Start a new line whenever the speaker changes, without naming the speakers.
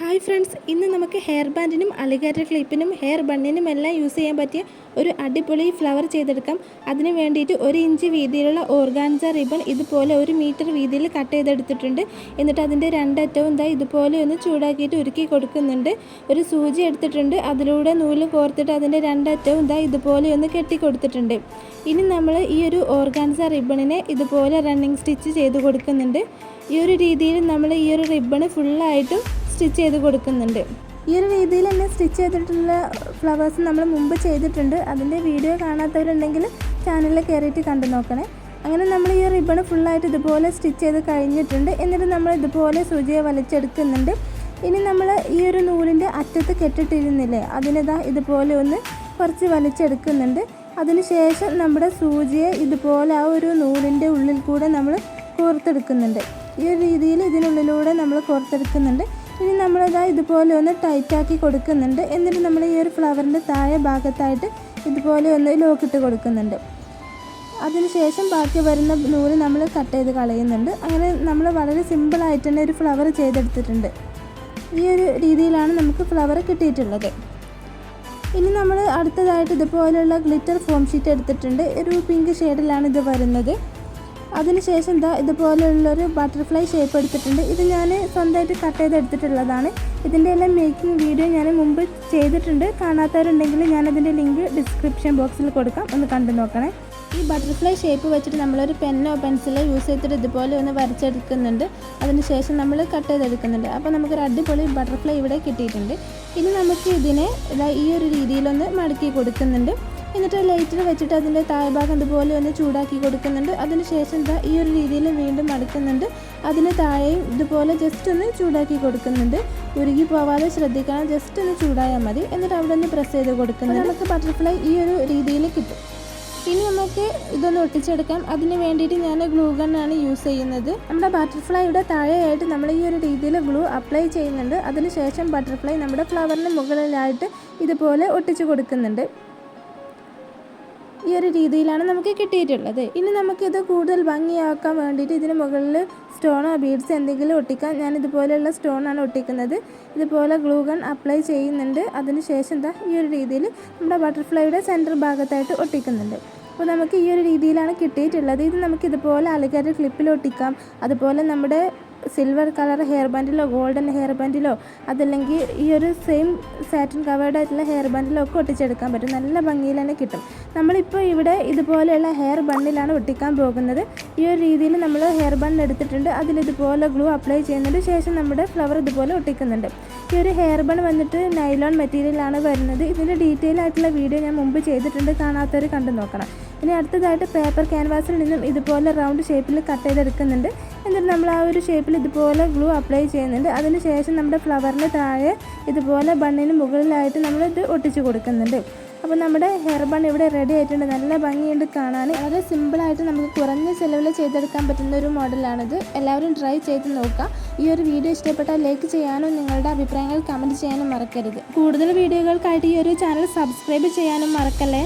Hi friends ഇന്ന് നമുക്ക് hair ബാൻഡിനും അലിഗേറ്റർ ക്ലിപ്പിനും ഹെയർ ബണ്ണിനും എല്ലാം യൂസ് ചെയ്യാൻ പറ്റിയ ഒരു അടിപൊളി ഫ്ലവർ ചെയ്തെടുക്കാം. അതിന് വേണ്ടിയിട്ട് ഒരു ഇഞ്ച് വീതിയിലുള്ള ഓർഗാൻസ റിബൺ ഇതുപോലെ ഒരു മീറ്റർ വീതിയിൽ കട്ട് ചെയ്തെടുത്തിട്ടുണ്ട്. എന്നിട്ട് അതിന്റെ രണ്ടറ്റവും ഇതാ ഇതുപോലെ ഒന്ന് ചൂടാക്കിയിട്ട് ഉരുക്കി കൊടുക്കുന്നുണ്ട്. ഒരു സൂചി എടുത്തിട്ടുണ്ട്. അതിലൂടെ നൂൽ കോർത്തിട്ട് അതിന്റെ രണ്ടറ്റവും ഇതാ ഇതുപോലെ ഒന്ന് കെട്ടി കൊടുത്തിട്ടുണ്ട്. ഇനി നമ്മൾ ഈ ഒരു ഓർഗാൻസ റിബണിനെ ഇതുപോലെ റണ്ണിങ് സ്റ്റിച്ച് ചെയ്ത് കൊടുക്കുന്നുണ്ട്. ഈ ഒരു രീതിയിൽ നമ്മൾ ഈ ഒരു റിബണ് ഫുള്ളായിട്ടും സ്റ്റിച്ച് ചെയ്ത് കൊടുക്കുന്നുണ്ട്. ഈ ഒരു രീതിയിൽ തന്നെ സ്റ്റിച്ച് ചെയ്തിട്ടുള്ള ഫ്ലവേഴ്സ് നമ്മൾ മുമ്പ് ചെയ്തിട്ടുണ്ട്. അതിന്റെ വീഡിയോ കാണാത്തവരുണ്ടെങ്കിൽ ചാനലിൽ കയറിയിട്ട് കണ്ടു നോക്കണേ. അങ്ങനെ നമ്മൾ ഈ റിബൺ ഫുള്ളായിട്ട് ഇതുപോലെ സ്റ്റിച്ച് ചെയ്ത് കഴിഞ്ഞിട്ടുണ്ട്. എന്നിട്ട് നമ്മൾ ഇതുപോലെ സൂചിയെ വലിച്ചെടുക്കുന്നുണ്ട്. ഇനി നമ്മൾ ഈ ഒരു നൂലിന്റെ അറ്റത്ത് കെട്ടിട്ടിരുന്നില്ലേ? അതിനിതാ ഇതുപോലെ ഒന്ന് കുറച്ച് വലിച്ചെടുക്കുന്നുണ്ട്. അതിനുശേഷം നമ്മുടെ സൂചിയെ ഇതുപോലെ ആ ഒരു നൂലിന്റെ ഉള്ളിൽ കൂടെ നമ്മൾ കോർത്തെടുക്കുന്നുണ്ട്. ഈ ഒരു രീതിയിൽ ഇതിനുള്ളിലൂടെ നമ്മൾ കോർത്തെടുക്കുന്നുണ്ട്. ഇനി നമ്മളിതാ ഇതുപോലെ ഒന്ന് ടൈറ്റാക്കി കൊടുക്കുന്നുണ്ട്. എന്നിട്ട് നമ്മൾ ഈ ഒരു ഫ്ലവറിന്റെ താഴെ ഭാഗത്തായിട്ട് ഇതുപോലെ ഒന്ന് ലോക്കിട്ട് കൊടുക്കുന്നുണ്ട്. അതിനുശേഷം ബാക്കി വരുന്ന നൂൽ നമ്മൾ കട്ട് ചെയ്ത് കളയുന്നുണ്ട്. അങ്ങനെ നമ്മൾ വളരെ സിമ്പിളായിട്ട് തന്നെ ഒരു ഫ്ലവർ ചെയ്തെടുത്തിട്ടുണ്ട്. ഈ ഒരു രീതിയിലാണ് നമുക്ക് ഫ്ലവർ കിട്ടിയിട്ടുള്ളത്. ഇനി നമ്മൾ അടുത്തതായിട്ട് ഇതുപോലെയുള്ള ഗ്ലിറ്റർ ഫോം ഷീറ്റ് എടുത്തിട്ടുണ്ട്. ഒരു പിങ്ക് ഷെയ്ഡിലാണ് ഇത് വരുന്നത്. അതിനുശേഷം ഇതാ ഇതുപോലെയുള്ളൊരു ബട്ടർഫ്ലൈ ഷേപ്പ് എടുത്തിട്ടുണ്ട്. ഇത് ഞാൻ സ്വന്തമായിട്ട് കട്ട് ചെയ്തെടുത്തിട്ടുള്ളതാണ്. ഇതിന്റെ എല്ലാം മേക്കിംഗ് വീഡിയോ ഞാൻ മുമ്പ് ചെയ്തിട്ടുണ്ട്. കാണാത്തവരുണ്ടെങ്കിൽ ഞാനതിന്റെ ലിങ്ക് ഡിസ്ക്രിപ്ഷൻ ബോക്സിൽ കൊടുക്കാം. ഒന്ന് കണ്ടു നോക്കണേ. ഈ ബട്ടർഫ്ലൈ ഷേപ്പ് വെച്ചിട്ട് നമ്മളൊരു പെന്നോ പെൻസിലോ യൂസ് ചെയ്തിട്ട് ഇതുപോലെ ഒന്ന് വരച്ചെടുക്കുന്നുണ്ട്. അതിനുശേഷം നമ്മൾ കട്ട് ചെയ്തെടുക്കുന്നുണ്ട്. അപ്പോൾ നമുക്കൊരു അടിപൊളി ബട്ടർഫ്ലൈ ഇവിടെ കിട്ടിയിട്ടുണ്ട്. ഇനി നമുക്ക് ഇതിനെ ഇതാ ഈ ഒരു രീതിയിലൊന്ന് മടക്കി കൊടുക്കുന്നുണ്ട്. എന്നിട്ട് ലൈറ്റർ വെച്ചിട്ട് അതിന്റെ താഴ്ഭാഗം ഇതുപോലെ ഒന്ന് ചൂടാക്കി കൊടുക്കുന്നുണ്ട്. അതിനുശേഷം എന്താ ഈ ഒരു രീതിയിൽ വീണ്ടും മടക്കുന്നുണ്ട്. അതിന് താഴെയും ഇതുപോലെ ജസ്റ്റ് ഒന്ന് ചൂടാക്കി കൊടുക്കുന്നുണ്ട്. ഉരുകി പോവാതെ ശ്രദ്ധിക്കണം. ജസ്റ്റ് ഒന്ന് ചൂടായാൽ മതി. എന്നിട്ട് അവിടെ ഒന്ന് പ്രസ് ചെയ്ത് കൊടുക്കുന്നുണ്ട്. നമുക്ക് ബട്ടർഫ്ലൈ ഈ ഒരു രീതിയിൽ കിട്ടും. ഇനി നമുക്ക് ഇതൊന്ന് ഒട്ടിച്ചെടുക്കാം. അതിന് വേണ്ടിയിട്ട് ഞാൻ ഗ്ലൂ ഗണ്ണാണ് യൂസ് ചെയ്യുന്നത്. നമ്മുടെ ബട്ടർഫ്ലൈയുടെ താഴെയായിട്ട് നമ്മൾ ഈ ഒരു രീതിയിൽ ഗ്ലൂ അപ്ലൈ ചെയ്യുന്നുണ്ട്. അതിനുശേഷം ബട്ടർഫ്ലൈ നമ്മുടെ ഫ്ലവറിന് മുകളിലായിട്ട് ഇതുപോലെ ഒട്ടിച്ചു കൊടുക്കുന്നുണ്ട്. ഈ ഒരു രീതിയിലാണ് നമുക്ക് കിട്ടിയിട്ടുള്ളത്. ഇനി നമുക്കിത് കൂടുതൽ ഭംഗിയാക്കാൻ വേണ്ടിയിട്ട് ഇതിന് മുകളിൽ സ്റ്റോണോ ബീഡ്സ് എന്തെങ്കിലും ഒട്ടിക്കാം ഞാൻ ഇതുപോലെയുള്ള സ്റ്റോണാണ് ഒട്ടിക്കുന്നത്. ഇതുപോലെ ഗ്ലൂഗൺ അപ്ലൈ ചെയ്യുന്നുണ്ട്. അതിനുശേഷം എന്താ ഈ ഒരു രീതിയിൽ നമ്മുടെ ബട്ടർഫ്ലൈയുടെ സെന്റർ ഭാഗത്തായിട്ട് ഒട്ടിക്കുന്നുണ്ട്. അപ്പോൾ നമുക്ക് ഈ ഒരു രീതിയിലാണ് കിട്ടിയിട്ടുള്ളത്. ഇത് നമുക്ക് ഇതുപോലെ അലകാറ്റ് ക്ലിപ്പിൽ ഒട്ടിക്കാം. അതുപോലെ നമ്മുടെ സിൽവർ കളർ ഹെയർ ബാൻഡിലോ ഗോൾഡൻ ഹെയർ ബാൻഡിലോ അതല്ലെങ്കിൽ ഈ ഒരു സെയിം സാറ്റിൻ കവേർഡ് ആയിട്ടുള്ള ഹെയർ ബാൻഡിലോ ഒക്കെ ഒട്ടിച്ചെടുക്കാൻ പറ്റും. നല്ല ഭംഗിയിൽ തന്നെ കിട്ടും. നമ്മളിപ്പോൾ ഇവിടെ ഇതുപോലെയുള്ള ഹെയർ ബണ്ണിലാണ് ഒട്ടിക്കാൻ പോകുന്നത്. ഈ ഒരു രീതിയിൽ നമ്മൾ ഹെയർ ബണ്ണ് എടുത്തിട്ടുണ്ട്. അതിൽ ഇതുപോലെ ഗ്ലൂ അപ്ലൈ ചെയ്യുന്നുണ്ട് ശേഷം നമ്മുടെ ഫ്ലവർ ഇതുപോലെ ഒട്ടിക്കുന്നുണ്ട്. ഈ ഒരു ഹെയർ ബൺ വന്നിട്ട് നൈലോൺ മെറ്റീരിയലാണ് വരുന്നത്. ഇതിന്റെ ഡീറ്റെയിൽ ആയിട്ടുള്ള വീഡിയോ ഞാൻ മുമ്പ് ചെയ്തിട്ടുണ്ട്. കാണാത്തവർ കണ്ടു നോക്കണം. ഇനി അടുത്തതായിട്ട് പേപ്പർ ക്യാൻവാസിൽ നിന്നും ഇതുപോലെ റൗണ്ട് ഷേപ്പിൽ കട്ട് ചെയ്തെടുക്കുന്നുണ്ട്. എന്നിട്ട് നമ്മൾ ആ ഒരു ഷേപ്പിൽ ഇതുപോലെ ഗ്ലൂ അപ്ലൈ ചെയ്യുന്നുണ്ട്. അതിന് ശേഷം നമ്മുടെ ഫ്ലവറിന് താഴെ ഇതുപോലെ ബണ്ണിന് മുകളിലായിട്ട് ഇത് ഒട്ടിച്ച് കൊടുക്കുന്നുണ്ട്. അപ്പോൾ നമ്മുടെ ഹെയർ ബൺ ഇവിടെ റെഡി ആയിട്ടുണ്ട്. നല്ല ഭംഗിയുണ്ട് കാണാൻ. വളരെ സിമ്പിളായിട്ട് നമുക്ക് കുറഞ്ഞ ചിലവിൽ ചെയ്തെടുക്കാൻ പറ്റുന്ന ഒരു മോഡലാണിത് എല്ലാവരും ട്രൈ ചെയ്ത് നോക്കുക. ഈ ഒരു വീഡിയോ ഇഷ്ടപ്പെട്ടാൽ ലൈക്ക് ചെയ്യാനും നിങ്ങളുടെ അഭിപ്രായങ്ങൾ കമന്റ് ചെയ്യാനും മറക്കരുത്. കൂടുതൽ വീഡിയോകൾക്കായിട്ട് ഈ ഒരു ചാനൽ സബ്സ്ക്രൈബ് ചെയ്യാനും മറക്കല്ലേ?